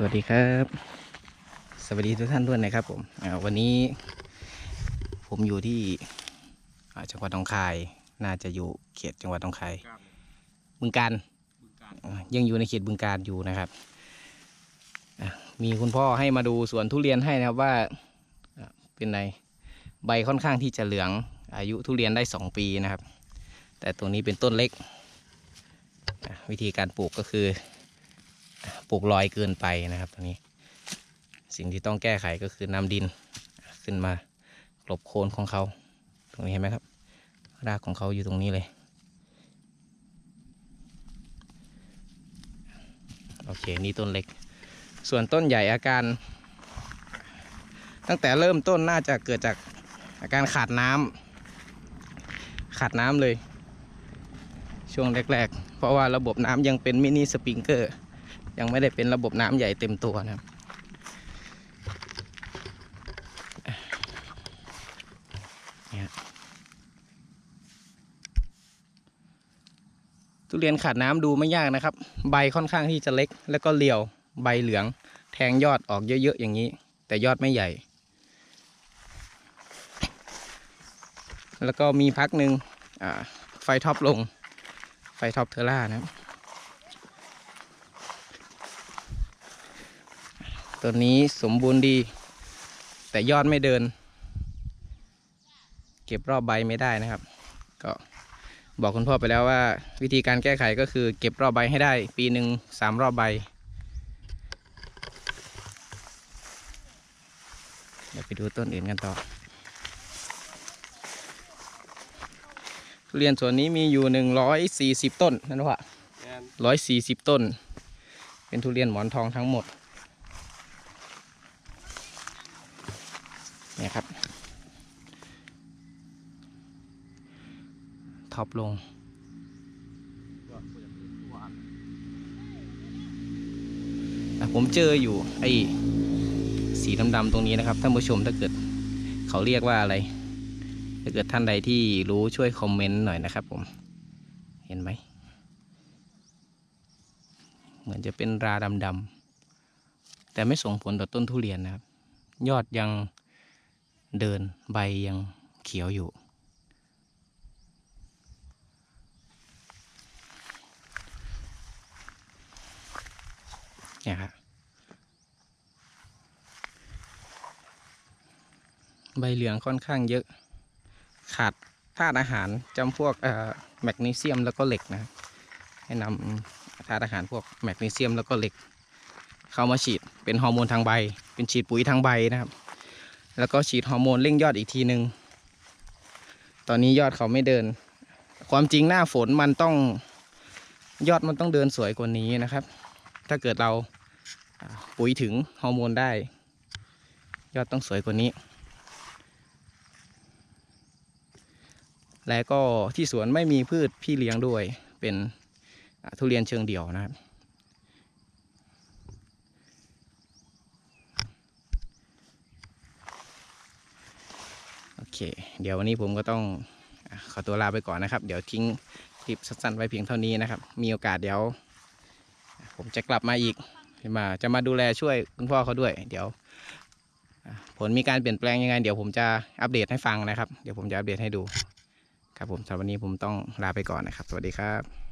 สวัสดีครับ สวัสดีทุกท่านด้วยนะครับผมอ่าวันนี้ ผมอยู่ที่อ่าจังหวัดหนองคาย น่าจะอยู่เขตจังหวัดหนองคายครับบึงการบึงการอ่ายังอยู่ในเขตบึงการอยู่นะครับอะมีคุณพ่อให้มาดูสวนทุเรียนให้นะครับว่าอะเป็นไงใบค่อนข้างที่จะเหลือง อายุทุเรียนได้สองปีนะครับ แต่ตรงนี้เป็นต้นเล็กอะวิธีการปลูกก็คืออะ ปลูกลอยเกินไปนะครับตรงนี้ สิ่งที่ต้องแก้ไขก็คือนำดินขึ้นมากลบโคนของเขา ตรงนี้เห็นไหมครับ รากของเขาอยู่ตรงนี้เลย โอเค นี่ต้นเล็ก ส่วนต้นใหญ่อาการ ตั้งแต่เริ่มต้นน่าจะเกิดจากอาการขาดน้ำขาดน้ำเลย ช่วงแรก ๆ เพราะว่าระบบน้ำยังเป็นมินิสปริงเกอร์ ยังไม่ได้เป็นระบบน้ำใหญ่เต็มตัวนะครับทุเรียนขาดน้ำดูไม่ยากนะครับ ใบค่อนข้างที่จะเล็ก แล้วก็เรียวใบเหลือง แทงยอดออกเยอะๆอย่างนี้ แต่ยอดไม่ใหญ่ แล้วก็มีพักหนึ่งไฟท็อปลง ไฟท็อปเทอร่านะครับ ตัวนี้สมบูรณ์ดี แต่ยอดไม่เดิน เก็บรอบใบไม่ได้นะครับ ก็บอกคุณพ่อไปแล้วว่าวิธีการแก้ไขก็คือเก็บรอบใบให้ได้ ปีหนึ่งสามรอบใบ เดี๋ยวไปดูต้นอื่นกันต่อทุเรียนส่วนนี้มีอยู่หนึ่งร้อยสี่สิบต้นนั่นว่าแอนร้อยสี่สิบต้น เป็นทุเรียนหมอนทองทั้งหมด เนี่ยครับ ท็อปลง ผมเจออยู่ ไอ้สีดำๆตรงนี้นะครับ ท่านผู้ชมถ้าเกิดเขาเรียกว่าอะไร ถ้าเกิดท่านใดที่รู้ช่วยคอมเมนต์หน่อยนะครับผม เห็นไหม เหมือนจะเป็นราดำๆแต่ไม่ส่งผลต่อต้นทุเรียนนะครับ ยอดยัง เดินใบยังเขียวอยู่ เนี่ยครับใบเหลืองค่อนข้างเยอะ ขาดธาตุอาหารจำพวกเอ่อแมกนีเซียมแล้วก็เหล็กนะให้นำธาตุอาหารพวกแมกนีเซียมแล้วก็เหล็ก เข้ามาฉีดเป็นฮอร์โมนทางใบ เป็นฉีดปุ๋ยทางใบนะครับ แล้วก็ฉีดฮอร์โมนเร่งยอดอีกทีหนึ่งตอนนี้ยอดเขาไม่เดิน ความจริงหน้าฝนมันต้องยอดมันต้องเดินสวยกว่านี้นะครับ ถ้าเกิดเราปุ๋ยถึงฮอร์โมนได้ ยอดต้องสวยกว่านี้ และก็ที่สวนไม่มีพืชพี่เลี้ยงด้วยเป็นทุเรียนเชิงเดี่ยวนะครับ เค เดี๋ยววันนี้ผมก็ต้องขอตัวลาไปก่อนนะครับ เดี๋ยวทิ้งคลิปสั้นๆไว้เพียงเท่านี้นะครับ มีโอกาสเดี๋ยว ผมจะกลับมาอีกมาจะมาดูแลช่วยคุณพ่อเขาด้วย เดี๋ยว ผลมีการเปลี่ยนแปลงยังไง เดี๋ยวผมจะอัปเดตให้ฟังนะครับ เดี๋ยวผมจะอัปเดตให้ดู ครับผมสำหรับวันนี้ผมต้องลาไปก่อนนะครับ สวัสดีครับ